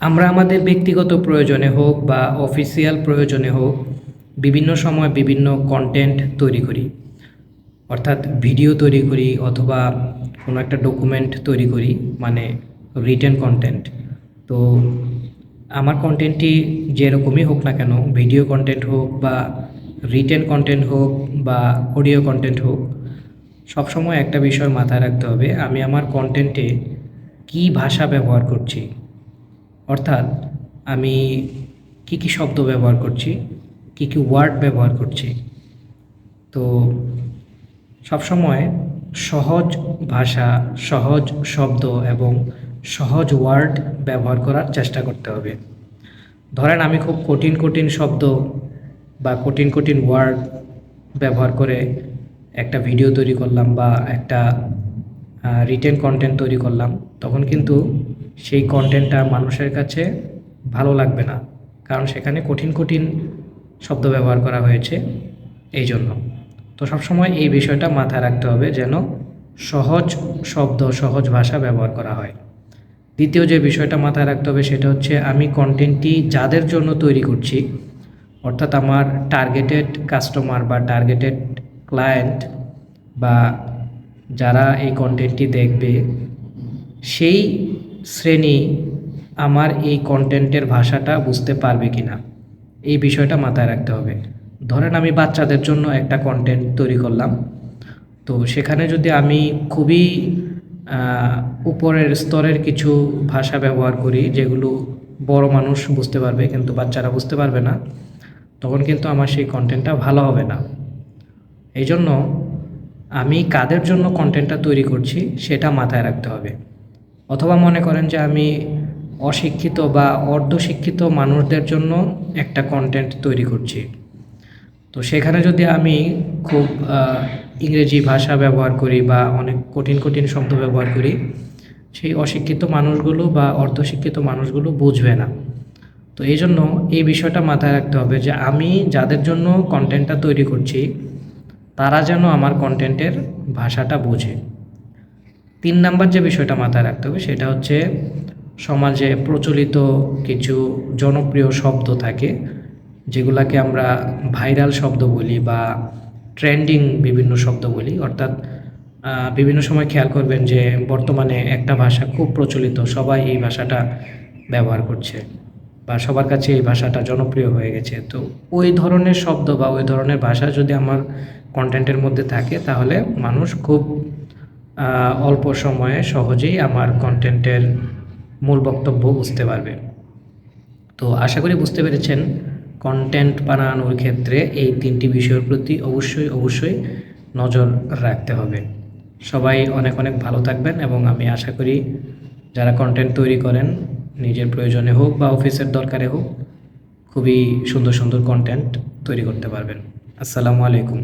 আমরা আমাদের ব্যক্তিগত প্রয়োজনে হোক বা অফিসিয়াল প্রয়োজনে হোক বিভিন্ন সময় বিভিন্ন কন্টেন্ট তৈরি করি। অর্থাৎ ভিডিও তৈরি করি অথবা কোনো একটা ডকুমেন্ট তৈরি করি মানে রিটেন কন্টেন্ট তো আমার কন্টেন্টটি যেরকমই হোক না কেন ভিডিও কন্টেন্ট হোক বা রিটেন কন্টেন্ট হোক বা অডিও কন্টেন্ট হোক, সবসময় একটা বিষয় মাথায় রাখতে হবে, আমি আমার কন্টেন্টে কী ভাষা ব্যবহার করছি অর্থাৎ আমি কী কী শব্দ ব্যবহার করছি, কী কী ওয়ার্ড ব্যবহার করছি। তো সবসময় সহজ ভাষা, সহজ শব্দ এবং সহজ ওয়ার্ড ব্যবহার করার চেষ্টা করতে হবে। ধরেন আমি খুব কঠিন কঠিন শব্দ বা কঠিন কঠিন ওয়ার্ড ব্যবহার করে একটা ভিডিও তৈরি করলাম বা একটা রিটেন কন্টেন্ট তৈরি করলাম, তখন কিন্তু সেই কন্টেন্টটা মানুষের কাছে ভালো লাগবে না। কারণ সেখানে কঠিন কঠিন শব্দ ব্যবহার করা হয়েছে এই জন্য। তো সবসময় এই বিষয়টা মাথায় রাখতে হবে যেন সহজ শব্দ, সহজ ভাষা ব্যবহার করা হয়। দ্বিতীয় যে বিষয়টা মাথায় রাখতে হবে সেটা হচ্ছে আমি কন্টেন্টটি যাদের জন্য তৈরি করছি, অর্থাৎ আমার টার্গেটেড কাস্টমার বা টার্গেটেড ক্লায়েন্ট বা যারা এই কন্টেন্টটি দেখবে, সেই শ্রেণি, আমার এই কন্টেন্টের ভাষাটা বুঝতে পারবে কি না এই বিষয়টা মাথায় রাখতে হবে। ধরেন আমি বাচ্চাদের জন্য একটা কন্টেন্ট তৈরি করলাম। তো সেখানে যদি আমি খুবই উপরের স্তরের কিছু ভাষা ব্যবহার করি, যেগুলো বড় মানুষ বুঝতে পারবে কিন্তু বাচ্চারা বুঝতে পারবে না, তখন কিন্তু আমার সেই কন্টেন্টটা ভালো হবে না। এই জন্য আমি কাদের জন্য কন্টেন্টটা তৈরি করছি, সেটা মাথায় রাখতে হবে। অথবা মনে করেন যে আমি অশিক্ষিত বা অর্ধশিক্ষিত মানুষদের জন্য একটা কন্টেন্ট তৈরি করছি। তো সেখানে যদি আমি খুব ইংরেজি ভাষা ব্যবহার করি বা অনেক কঠিন কঠিন শব্দ ব্যবহার করি, সেই অশিক্ষিত মানুষগুলো বা অর্ধশিক্ষিত মানুষগুলো বুঝবে না। তো এই জন্য এই বিষয়টা মাথায় রাখতে হবে যে আমি যাদের জন্য কন্টেন্টটা তৈরি করছি, তারা যেন আমার কন্টেন্টের ভাষাটা বোঝে। তিন নাম্বার যে বিষয়টা মাথায় রাখতে হবে সেটা হচ্ছে সমাজে প্রচলিত কিছু জনপ্রিয় শব্দ থাকে, যেগুলাকে আমরা ভাইরাল শব্দ বলি বা ট্রেন্ডিং বিভিন্ন শব্দ বলি। অর্থাৎ বিভিন্ন সময় খেয়াল করবেন যে বর্তমানে একটা ভাষা খুব প্রচলিত, সবাই এই ভাষাটা ব্যবহার করছে বা সবার কাছে এই ভাষাটা জনপ্রিয় হয়ে গেছে। তো ওই ধরনের শব্দ বা ওই ধরনের ভাষা যদি আমার কন্টেন্টের মধ্যে থাকে, তাহলে মানুষ খুব অল্প সময়ে সহজেই আমার কন্টেন্টের মূল বক্তব্য বুঝতে পারবে। তো আশা করি বুঝতে পেরেছেন কন্টেন্ট বানানোর ক্ষেত্রে এই তিনটি বিষয়ের প্রতি অবশ্যই অবশ্যই নজর রাখতে হবে। সবাই অনেক অনেক ভালো থাকবেন এবং আমি আশা করি যারা কন্টেন্ট তৈরি করেন, নিজের প্রয়োজনে হোক বা অফিসের দরকারে হোক, খুবই সুন্দর সুন্দর কন্টেন্ট তৈরি করতে পারবেন। আসসালামু আলাইকুম।